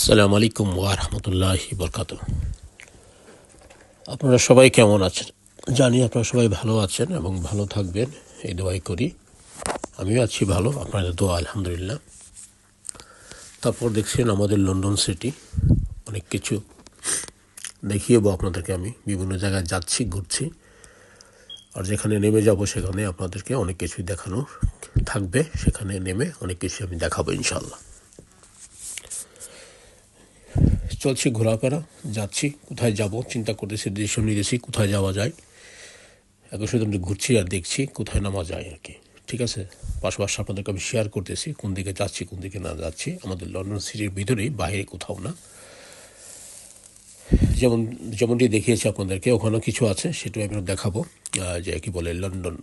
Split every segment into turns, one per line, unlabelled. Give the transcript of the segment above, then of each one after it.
আসসালামু আলাইকুম ওয়ারহমতুল্লাহ বরকাত আপনারা সবাই কেমন আছেন? জানি আপনারা সবাই ভালো আছেন এবং ভালো থাকবেন। এই দোয়াই করি। আমিও আছি ভালো, আপনাদের দোয়া আলহামদুলিল্লাহ। তারপর দেখছেন আমাদের লন্ডন সিটি। অনেক কিছু দেখিয়েবো আপনাদেরকে আমি। বিভিন্ন জায়গায় যাচ্ছি, ঘুরছি। আর যেখানে নেমে যাব সেখানে আপনাদেরকে অনেক কিছুই দেখানো থাকবে। সেখানে নেমে অনেক কিছু আমি দেখাবো ইনশাল্লাহ চলছি, ঘোরাফেরা, যাচ্ছি, কোথায় যাব, চিন্তা করতেছি ডিসিশন নিতেছি, কোথায় যাওয়া যায়। এখন শুধু আমি ঘুরছি আর দেখছি, কোথায় নামা যায় আর কি। ঠিক আছে? পাশাপাশি আপনাদেরকে আমি শেয়ার করতেছি, কোন দিকে যাচ্ছি, কোন দিকে না যাচ্ছি। আমাদের লন্ডন সিটির ভিতরেই, বাইরে কোথাও না। যেমন, যেমনটি দেখিয়েছি আপনাদেরকে, ওখানেও কিছু আছে, সেটাও আমি দেখাবো। যে কি বলে লন্ডন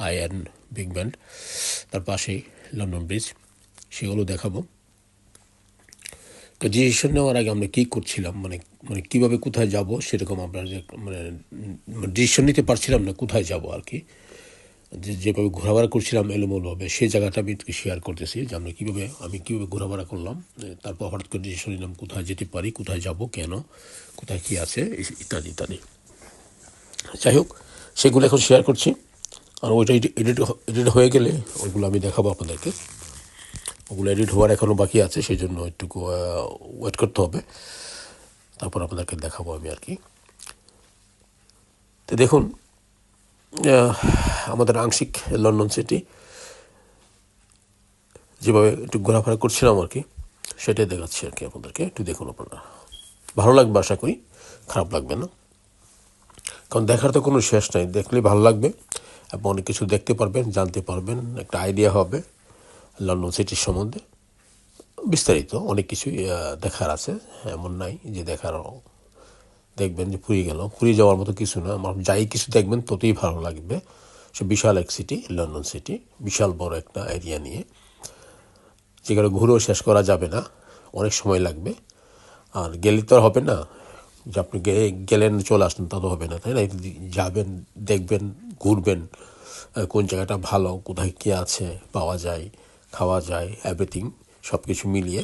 অ্যান্ড বিগ ব্যান্ড তার পাশেই লন্ডন ব্রিজ সেগুলো দেখাবো। তো ডিসিশন নেওয়ার আগে আমরা কী করছিলাম? মানে মানে কীভাবে কোথায় যাব সেরকম আমরা মানে ডিসিশন নিতে পারছিলাম না কোথায় যাব আর কি। যে, যেভাবে ঘোরাফেরা করছিলাম এলোমেলোভাবে, সেই জায়গাটা আমি শেয়ার করতেছি যে, আমরা কীভাবে, আমি কীভাবে ঘোরাফেরা করলাম তারপর হঠাৎ করে ডিসিশন নিলাম কোথায় যেতে পারি, কোথায় যাব, কেন, কোথায় কী আছে ইত্যাদি ইত্যাদি। যাই হোক, সেগুলো এখন শেয়ার করছি। আর ওইটা এডিট এডিট হয়ে গেলে ওইগুলো আমি দেখাবো আপনাদেরকে। ওগুলো এডিট হওয়ার এখনও বাকি আছে সেই জন্য একটু ওয়েট করতে হবে। তারপর আপনাদেরকে দেখাবো আমি আর কি। তো দেখুন আমাদের আংশিক লন্ডন সিটি, যেভাবে একটু ঘোরাফেরা করছিলাম আর কি, সেটাই দেখাচ্ছি আর কি আপনাদেরকে। একটু দেখুন আপনারা। ভালো লাগবে আশা করি, খারাপ লাগবে না। কারণ দেখার তো কোনো শেষ নাই, দেখলেই ভালো লাগবে। এবং অনেক কিছু দেখতে পারবেন, জানতে পারবেন, একটা আইডিয়া হবে। লন্ডন সিটির সম্বন্ধে বিস্তারিত অনেক কিছুই দেখার আছে। এমন নাই যে দেখার, দেখবেন যে পুরী গেল। পুরী যাওয়ার মতো কিছু না। আমার যাই কিছু দেখবেন ততই ভালো লাগবে। সে বিশাল এক সিটি লন্ডন সিটি বিশাল বড় একটা এরিয়া নিয়ে। যেখানে ঘুরেও শেষ করা যাবে না। অনেক সময় লাগবে। আর গেলে তো আর হবে না। যে আপনি গেলেন, চলে আসলেন, তা তো হবে না, তাই না? যাবেন, দেখবেন, ঘুরবেন কোন জায়গাটা ভালো, কোথায় কী আছে, পাওয়া যায়। খাওয়া যায় এভরিথিং সব কিছু মিলিয়ে।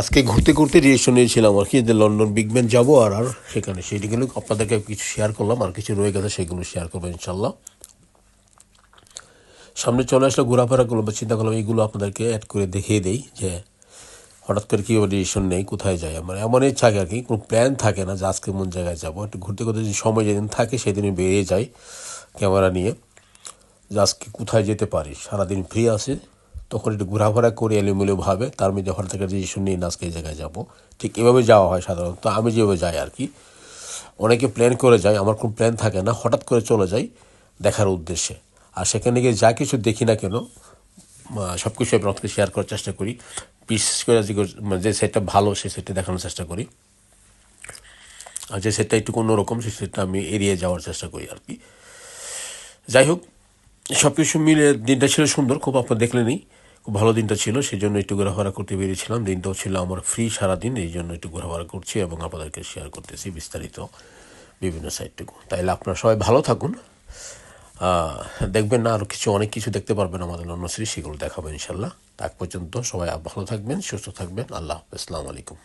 আজকে ঘুরতে ঘুরতে ডিরেকশন নিয়েছিলাম আর কি, যে লন্ডন বিগ ব্যান যাব আর আর সেখানে সেইগুলো আপনাদেরকে কিছু শেয়ার করলাম, আর কিছু রয়ে গেছে সেগুলো শেয়ার করব ইনশাল্লাহ সামনে চলে আসলে ঘোরাফেরা করলাম, বা চিন্তা করলাম এইগুলো আপনাদেরকে অ্যাড করে দেখিয়ে দেই, যে হঠাৎ করে কীভাবে ডিসিশন নেই, কোথায় যাই আমার এমন ইচ্ছা আর কি, কোনো প্ল্যান থাকে না যে আজকে কোন জায়গায় যাব। একটু ঘুরতে ঘুরতে যদি সময় যেদিন থাকে সেদিনই বেরিয়ে যাই, ক্যামেরা নিয়ে। যে আজকে কোথায় যেতে পারি, সারাদিন ফ্রি আছে, তখন একটু ঘোরাফেরা করে এলোমেলো ভাবে, তার মধ্যে হঠাৎ থেকে ডিসিশন নিয়ে আজকে এই জায়গায় যাব। ঠিক এভাবে যাওয়া হয় সাধারণত, আমি যেভাবে যাই আর কি। অনেকে প্ল্যান করে যায়, আমার কোনো প্ল্যান থাকে না, হঠাৎ করে চলে যাই দেখার উদ্দেশ্যে। আর সেখানে গিয়ে যা কিছু দেখি না কেন সব কিছু আপনাকে শেয়ার করার চেষ্টা করি। বিশেষ করে যে মানে সেটটা ভালো, সে সেটটা দেখানোর চেষ্টা করি। আর যে সেটটা একটু অন্যরকম সেই সেটটা আমি এড়িয়ে যাওয়ার চেষ্টা করি আর কি। যাই হোক সব কিছু মিলে দিনটা ছিল সুন্দর খুব আপনার দেখলেনই খুব ভালো দিনটা ছিল সেই জন্য একটু ঘোরাফেরা করতে বেরিয়েছিলাম। দিনটাও ছিল আমার ফ্রি সারাদিন এই জন্য একটু ঘোরাফেরা করছি এবং আপনাদেরকে শেয়ার করতেছি বিস্তারিত বিভিন্ন সাইডটুকু তাইলে আপনারা সবাই ভালো থাকুন। দেখবেন না আরও কিছু অনেক কিছু দেখতে পারবেন আমাদের অন্য সিরিজ সেগুলো দেখাবো ইনশাল্লাহ তাক পর্যন্ত সবাই ভালো থাকবেন সুস্থ থাকবেন। আল্লাহ হাফেজ, আলাইকুম।